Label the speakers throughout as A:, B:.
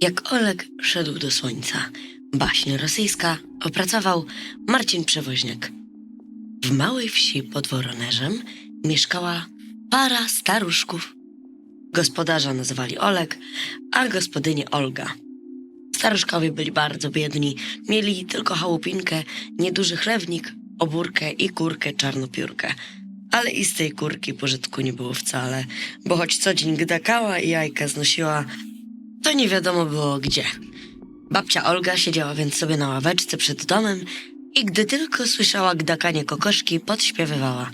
A: Jak Oleg szedł do słońca, baśń rosyjska opracował Marcin Przewoźniak. W małej wsi pod Woronerzem mieszkała para staruszków. Gospodarza nazywali Oleg, a gospodynię Olga. Staruszkowie byli bardzo biedni, mieli tylko chałupinkę, nieduży chlewnik, obórkę i kurkę czarnopiórkę. Ale i z tej kurki pożytku nie było wcale, bo choć co dzień gdakała i jajka znosiła, to nie wiadomo było gdzie. Babcia Olga siedziała więc sobie na ławeczce przed domem i gdy tylko słyszała gdakanie kokoszki, podśpiewywała.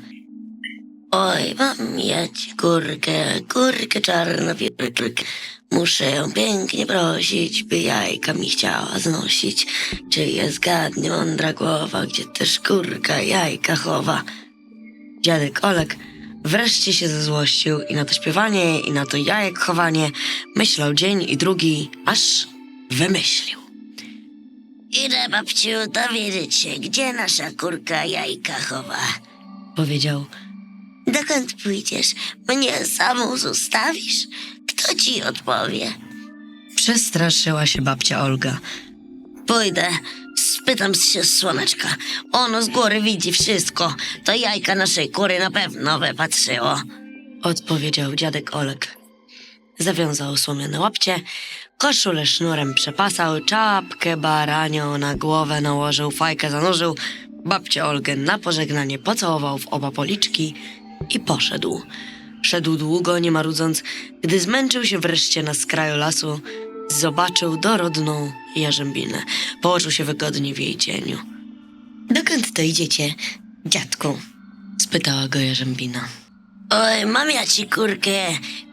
A: Oj, mam mieć kurkę, kurkę czarnopiórkę. Muszę ją pięknie prosić, by jajka mi chciała znosić. Czy je zgadnie mądra głowa, gdzie też kurka jajka chowa? Dziadek Olek wreszcie się zezłościł i na to śpiewanie, i na to jajek chowanie myślał dzień i drugi, aż wymyślił.
B: Idę, babciu, dowiedzieć się, gdzie nasza kurka jajka chowa.
A: Powiedział,
B: Dokąd pójdziesz? Mnie samą zostawisz? Kto ci odpowie?
A: przestraszyła się babcia Olga.
B: Pójdę, spytam się słoneczka. Ono z góry widzi wszystko. To jajka naszej kury na pewno wypatrzyło.
A: Odpowiedział dziadek Olek. Zawiązał słomiane łapcie, koszulę sznurem przepasał, czapkę baranią na głowę nałożył, fajkę zanurzył, babcię Olgę na pożegnanie pocałował w oba policzki i poszedł. Szedł długo, nie marudząc, gdy zmęczył się wreszcie na skraju lasu, zobaczył dorodną jarzębinę. Położył się wygodnie w jej cieniu.
B: Dokąd to idziecie, dziadku?
A: Spytała go jarzębina.
B: Oj, mam ja ci kurkę,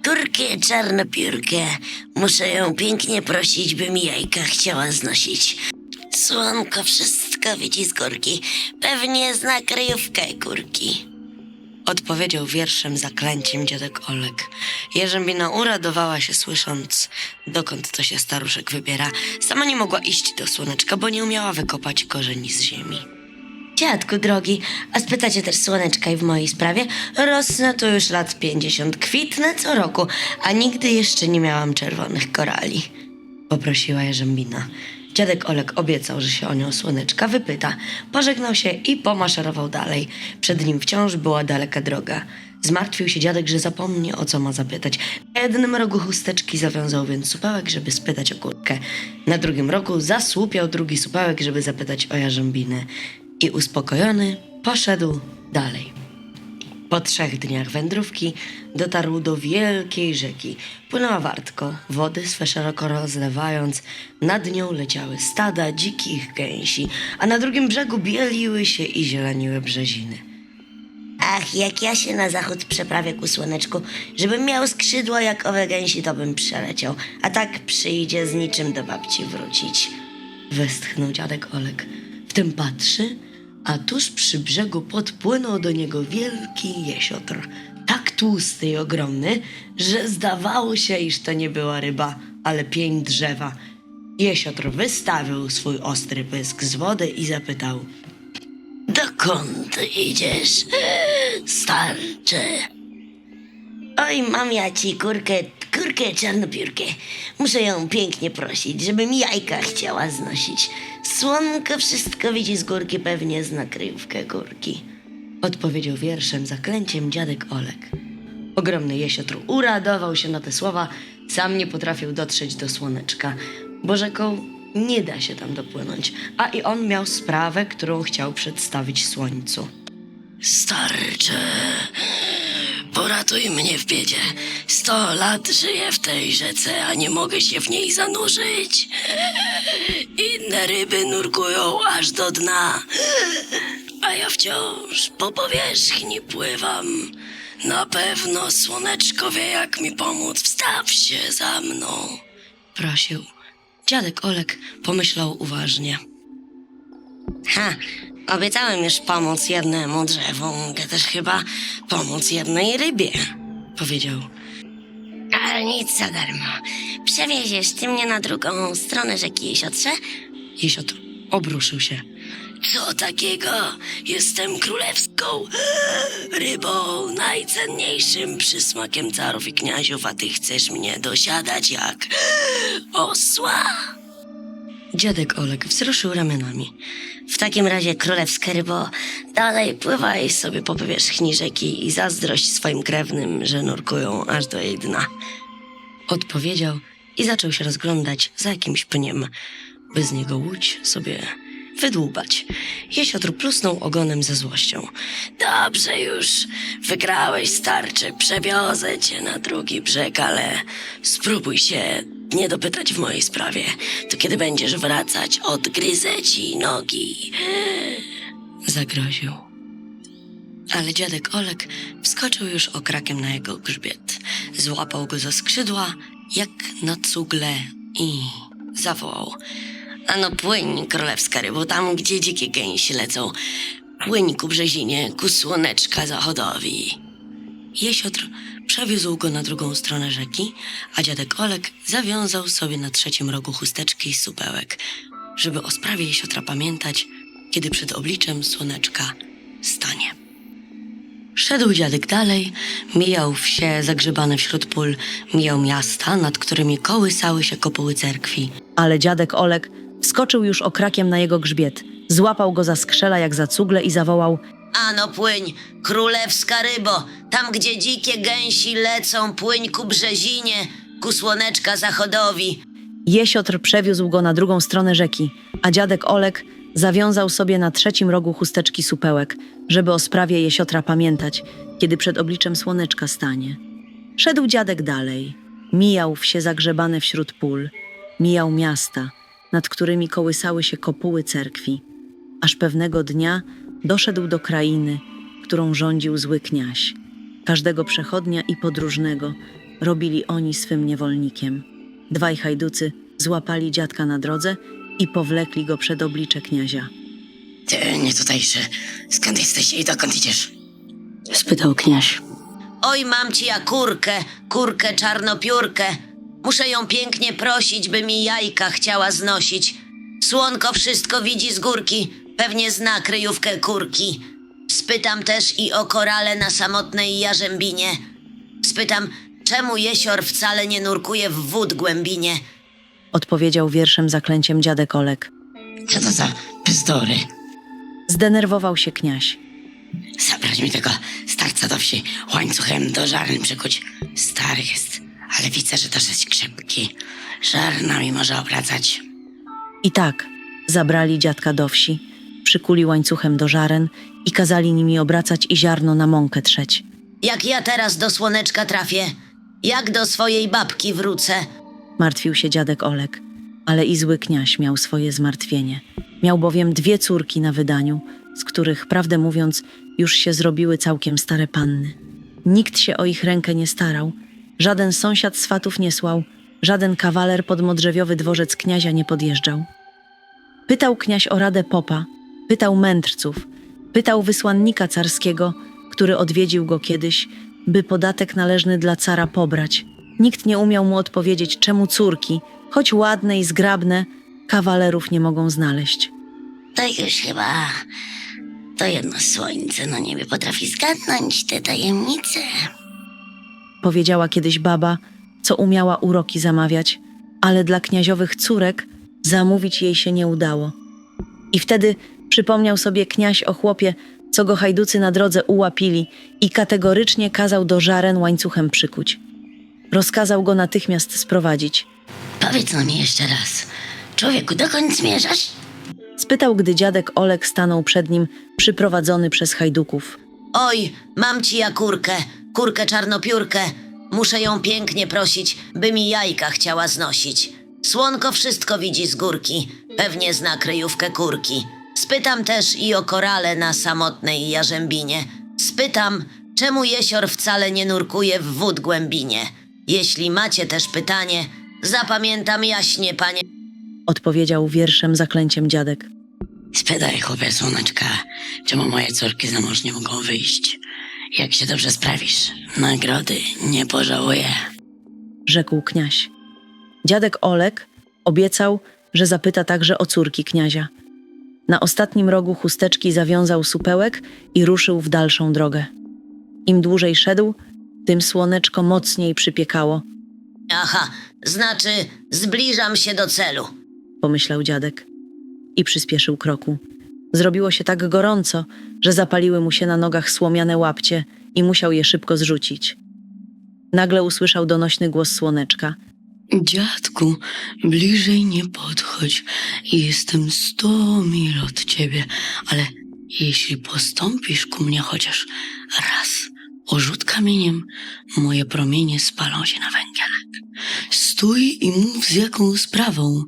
B: kurkę czarnopiórkę. Muszę ją pięknie prosić, by mi jajka chciała znosić. Słonko wszystko widzi z górki, pewnie zna kryjówkę kurki.
A: Odpowiedział wierszem zaklęciem dziadek Olek. Jerzębina uradowała się słysząc, dokąd to się staruszek wybiera. Sama nie mogła iść do słoneczka, bo nie umiała wykopać korzeni z ziemi.
B: Dziadku drogi, a spytacie też słoneczka i w mojej sprawie? Rosnę tu już lat pięćdziesiąt, kwitnę co roku, a nigdy jeszcze nie miałam czerwonych korali.
A: Poprosiła Jerzębina. Dziadek Olek obiecał, że się o nią słoneczka wypyta. Pożegnał się i pomaszerował dalej. Przed nim wciąż była daleka droga. Zmartwił się dziadek, że zapomni o co ma zapytać. Na jednym rogu chusteczki zawiązał więc supełek, żeby spytać o kurkę. Na drugim rogu zasłupiał drugi supełek, żeby zapytać o jarzębinę. I uspokojony poszedł dalej. Po trzech dniach wędrówki dotarł do wielkiej rzeki. Płynęła wartko, wody swe szeroko rozlewając. Nad nią leciały stada dzikich gęsi, a na drugim brzegu bieliły się i zieleniły brzeziny.
B: Ach, jak ja się na zachód przeprawię ku słoneczku, żebym miał skrzydła jak owe gęsi, to bym przeleciał, a tak przyjdzie z niczym do babci wrócić.
A: Westchnął dziadek Olek. Wtem patrzy, a tuż przy brzegu podpłynął do niego wielki jesiotr. Tak tłusty i ogromny, że zdawało się, iż to nie była ryba, ale pień drzewa. Jesiotr wystawił swój ostry pysk z wody i zapytał –
B: Dokąd idziesz, starcze? Oj, mam ja ci kurkę, kurkę czarnopiórkę. Muszę ją pięknie prosić, żeby mi jajka chciała znosić. Słonko wszystko widzi z górki, pewnie zna kryjówkę górki.
A: Odpowiedział wierszem zaklęciem dziadek Olek. Ogromny jesiotr uradował się na te słowa, sam nie potrafił dotrzeć do słoneczka, bo rzeką nie da się tam dopłynąć, a i on miał sprawę, którą chciał przedstawić słońcu.
B: Starcze, poratuj mnie w biedzie. Sto lat żyję w tej rzece, a nie mogę się w niej zanurzyć. Inne ryby nurkują aż do dna, a ja wciąż po powierzchni pływam. Na pewno słoneczko wie, jak mi pomóc. Wstaw się za mną.
A: Prosił. Dziadek Olek pomyślał uważnie.
B: Ha, obiecałem już pomóc jednemu drzewu. Mogę też chyba pomóc jednej rybie.
A: Powiedział.
B: Ale nic za darmo. Przewieziesz ty mnie na drugą stronę rzeki Jesiotrze?
A: Jesiotr obruszył się.
B: Co takiego? Jestem królewską rybą najcenniejszym przysmakiem carów i kniaziów, a ty chcesz mnie dosiadać jak osła?
A: Dziadek Olek wzruszył ramionami.
B: W takim razie królewska rybo, dalej pływaj sobie po powierzchni rzeki i zazdrość swoim krewnym, że nurkują aż do jej dna.
A: Odpowiedział i zaczął się rozglądać za jakimś pniem, by z niego łódź sobie wydłubać. Jesiotr plusnął ogonem ze złością.
B: Dobrze już, wygrałeś starczy, przewiozę cię na drugi brzeg, ale spróbuj się nie dopytać w mojej sprawie. To kiedy będziesz wracać, odgryzę ci nogi.
A: Zagroził. Ale dziadek Olek wskoczył już okrakiem na jego grzbiet. Złapał go za skrzydła, jak na cugle i zawołał.
B: Ano płyń, królewska rybo, tam gdzie dzikie gęsi lecą. Płyń ku brzezinie, ku słoneczka zachodowi.
A: Jesiotr przewiózł go na drugą stronę rzeki, a dziadek Olek zawiązał sobie na trzecim rogu chusteczki i supełek, żeby o sprawie jesiotra pamiętać, kiedy przed obliczem słoneczka stanie. Szedł dziadek dalej, mijał wsie zagrzebane wśród pól, mijał miasta, nad którymi kołysały się kopuły cerkwi.
C: Ale dziadek Olek wskoczył już okrakiem na jego grzbiet, złapał go za skrzela jak za cugle i zawołał
B: Ano płyń, królewska rybo, tam gdzie dzikie gęsi lecą, płyń ku brzezinie, ku słoneczka zachodowi.
C: Jesiotr przewiózł go na drugą stronę rzeki, a dziadek Olek zawiązał sobie na trzecim rogu chusteczki supełek, żeby o sprawie jesiotra pamiętać, kiedy przed obliczem słoneczka stanie. Szedł dziadek dalej, mijał wsie zagrzebane wśród pól, mijał miasta, nad którymi kołysały się kopuły cerkwi, aż pewnego dnia doszedł do krainy, którą rządził zły kniaś. Każdego przechodnia i podróżnego robili oni swym niewolnikiem. Dwaj hajducy złapali dziadka na drodze i powlekli go przed oblicze kniazia.
B: Ty, nie tutejszy, skąd jesteś i dokąd idziesz?
A: Spytał kniaś.
B: Oj, mam ci ja kurkę, kurkę czarnopiórkę. Muszę ją pięknie prosić, by mi jajka chciała znosić. Słonko wszystko widzi z górki, pewnie zna kryjówkę kurki. Spytam też i o korale na samotnej jarzębinie. Spytam, czemu jesior wcale nie nurkuje w wód głębinie.
C: Odpowiedział wierszem zaklęciem dziadek Olek.
B: Co to za bzdury?
C: Zdenerwował się kniaś.
B: Zabrać mi tego starca do wsi, łańcuchem do żarn przykuć. Stary jest, ale widzę, że dosyć krzepki. Żarnami może obracać.
C: I tak zabrali dziadka do wsi, przykuli łańcuchem do żaren i kazali nimi obracać i ziarno na mąkę trzeć.
B: Jak ja teraz do słoneczka trafię? Jak do swojej babki wrócę?
C: Martwił się dziadek Olek, ale i zły kniaś miał swoje zmartwienie. Miał bowiem dwie córki na wydaniu, z których, prawdę mówiąc, już się zrobiły całkiem stare panny. Nikt się o ich rękę nie starał, żaden sąsiad swatów nie słał, żaden kawaler pod modrzewiowy dworzec kniazia nie podjeżdżał. Pytał kniaś o radę popa, pytał mędrców, pytał wysłannika carskiego, który odwiedził go kiedyś, by podatek należny dla cara pobrać. Nikt nie umiał mu odpowiedzieć, czemu córki, choć ładne i zgrabne, kawalerów nie mogą znaleźć.
B: To już chyba to jedno słońce na niebie potrafi zgadnąć te tajemnice.
C: Powiedziała kiedyś baba, co umiała uroki zamawiać, ale dla kniaziowych córek zamówić jej się nie udało. I wtedy przypomniał sobie kniaś o chłopie, co go hajducy na drodze ułapili i kategorycznie kazał do żaren łańcuchem przykuć. Rozkazał go natychmiast sprowadzić.
B: Powiedz nam jeszcze raz, człowieku, dokąd zmierzasz?
C: Spytał, gdy dziadek Olek stanął przed nim, przyprowadzony przez hajduków.
B: Oj, mam ci ja kurkę, kurkę czarnopiórkę. Muszę ją pięknie prosić, by mi jajka chciała znosić. Słonko wszystko widzi z górki, pewnie zna kryjówkę kurki. Spytam też i o korale na samotnej jarzębinie. Spytam, czemu jesior wcale nie nurkuje w wód głębinie. Jeśli macie też pytanie, zapamiętam jaśnie, panie.
C: Odpowiedział wierszem zaklęciem dziadek.
B: Spytaj chłopie słoneczka, czemu moje córki za mąż nie mogą wyjść. Jak się dobrze sprawisz, nagrody nie pożałuję.
C: rzekł kniaś. Dziadek Olek obiecał, że zapyta także o córki kniazia. Na ostatnim rogu chusteczki zawiązał supełek i ruszył w dalszą drogę. Im dłużej szedł, tym słoneczko mocniej przypiekało,
B: Aha, znaczy zbliżam się do celu.
C: pomyślał dziadek i przyspieszył kroku. Zrobiło się tak gorąco, że zapaliły mu się na nogach słomiane łapcie i musiał je szybko zrzucić. Nagle usłyszał donośny głos słoneczka.
A: Dziadku, bliżej nie podchodź. Jestem sto mil od ciebie, ale jeśli postąpisz ku mnie chociaż raz o rzut kamieniem, moje promienie spalą się na węgiel. Stój i mów z jaką sprawą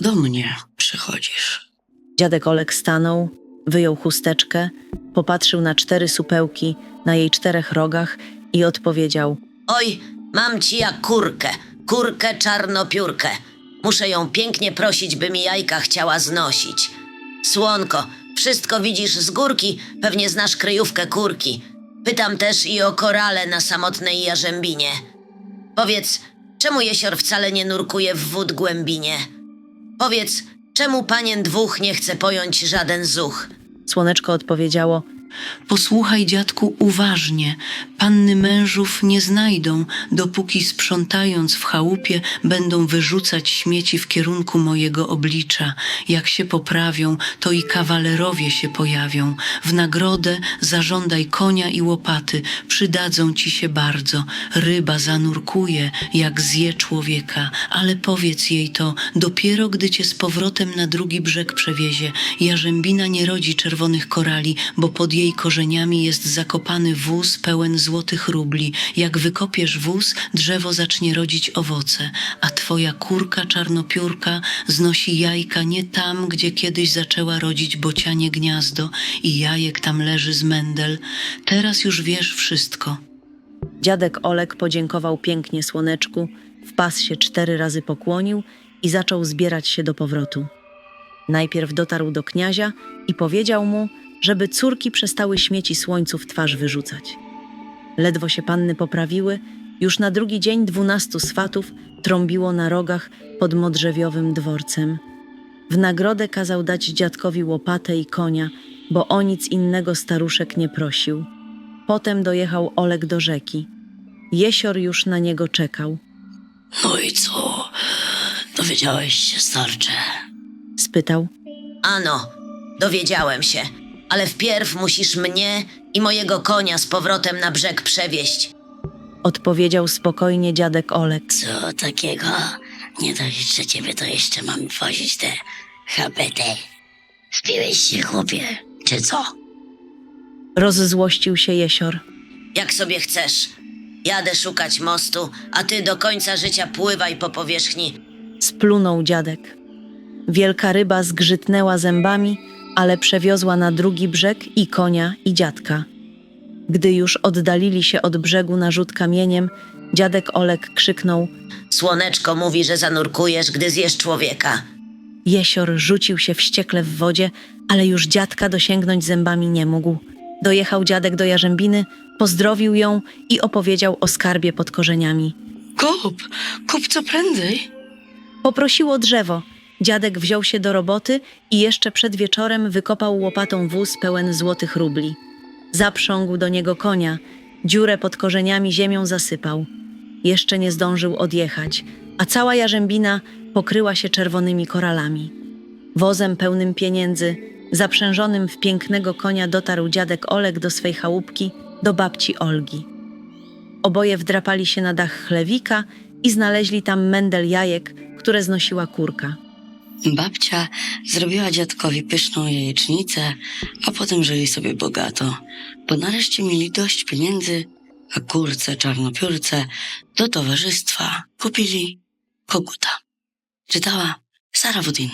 A: do mnie przychodzisz.
C: Dziadek Olek stanął, wyjął chusteczkę, popatrzył na cztery supełki na jej czterech rogach i odpowiedział:
B: Oj, mam ci jak kurkę, kurkę czarnopiórkę. Muszę ją pięknie prosić, by mi jajka chciała znosić. Słonko, wszystko widzisz z górki, pewnie znasz kryjówkę kurki. Pytam też i o korale na samotnej jarzębinie. Powiedz, czemu jesior wcale nie nurkuje w wód głębinie? Powiedz, czemu panien dwóch nie chce pojąć żaden zuch?
C: Słoneczko odpowiedziało:
D: Posłuchaj, dziadku, uważnie. Panny mężów nie znajdą, dopóki sprzątając w chałupie będą wyrzucać śmieci w kierunku mojego oblicza. Jak się poprawią, to i kawalerowie się pojawią. W nagrodę zażądaj konia i łopaty, przydadzą ci się bardzo. Ryba zanurkuje, jak zje człowieka, ale powiedz jej to dopiero, gdy cię z powrotem na drugi brzeg przewiezie. Jarzębina nie rodzi czerwonych korali, bo pod jej korzeniami jest zakopany wóz pełen złotych rubli. Jak wykopiesz wóz, drzewo zacznie rodzić owoce, a twoja kurka czarnopiórka znosi jajka nie tam, gdzie kiedyś zaczęła rodzić bocianie gniazdo i jajek tam leży z mendel. Teraz już wiesz wszystko.
C: Dziadek Olek podziękował pięknie słoneczku, wpas się cztery razy pokłonił i zaczął zbierać się do powrotu. Najpierw dotarł do kniazia i powiedział mu, żeby córki przestały śmieci słońcu w twarz wyrzucać. Ledwo się panny poprawiły, już na drugi dzień dwunastu swatów trąbiło na rogach pod modrzewiowym dworcem. W nagrodę kazał dać dziadkowi łopatę i konia, bo o nic innego staruszek nie prosił. Potem dojechał Olek do rzeki. Jesior już na niego czekał.
B: No i co? Dowiedziałeś się, starcze?
C: Spytał,
B: Ano, dowiedziałem się, ale wpierw musisz mnie i mojego konia z powrotem na brzeg przewieźć.
C: odpowiedział spokojnie dziadek Olek.
B: Co takiego? Nie dość, że ciebie to jeszcze mam wozić te habety. Spiłeś się, chłopie, czy co?
C: Rozzłościł się Jesior.
B: Jak sobie chcesz. Jadę szukać mostu, a ty do końca życia pływaj po powierzchni.
C: Splunął dziadek. Wielka ryba zgrzytnęła zębami, ale przewiozła na drugi brzeg i konia, i dziadka. Gdy już oddalili się od brzegu na rzut kamieniem, dziadek Olek krzyknął.
B: Słoneczko mówi, że zanurkujesz, gdy zjesz człowieka.
C: Jesior rzucił się wściekle w wodzie, ale już dziadka dosięgnąć zębami nie mógł. Dojechał dziadek do jarzębiny, pozdrowił ją i opowiedział o skarbie pod korzeniami.
A: Kup, kup co prędzej.
C: Poprosiło drzewo. Dziadek wziął się do roboty i jeszcze przed wieczorem wykopał łopatą wóz pełen złotych rubli. Zaprzągł do niego konia, dziurę pod korzeniami ziemią zasypał. Jeszcze nie zdążył odjechać, a cała jarzębina pokryła się czerwonymi koralami. Wozem pełnym pieniędzy, zaprzężonym w pięknego konia dotarł dziadek Olek do swej chałupki, do babci Olgi. Oboje wdrapali się na dach chlewika i znaleźli tam mendel jajek, które znosiła kurka.
A: Babcia zrobiła dziadkowi pyszną jajecznicę, a potem żyli sobie bogato, bo nareszcie mieli dość pieniędzy, a kurce czarnopiórce do towarzystwa kupili koguta. Czytała Sara Wudin.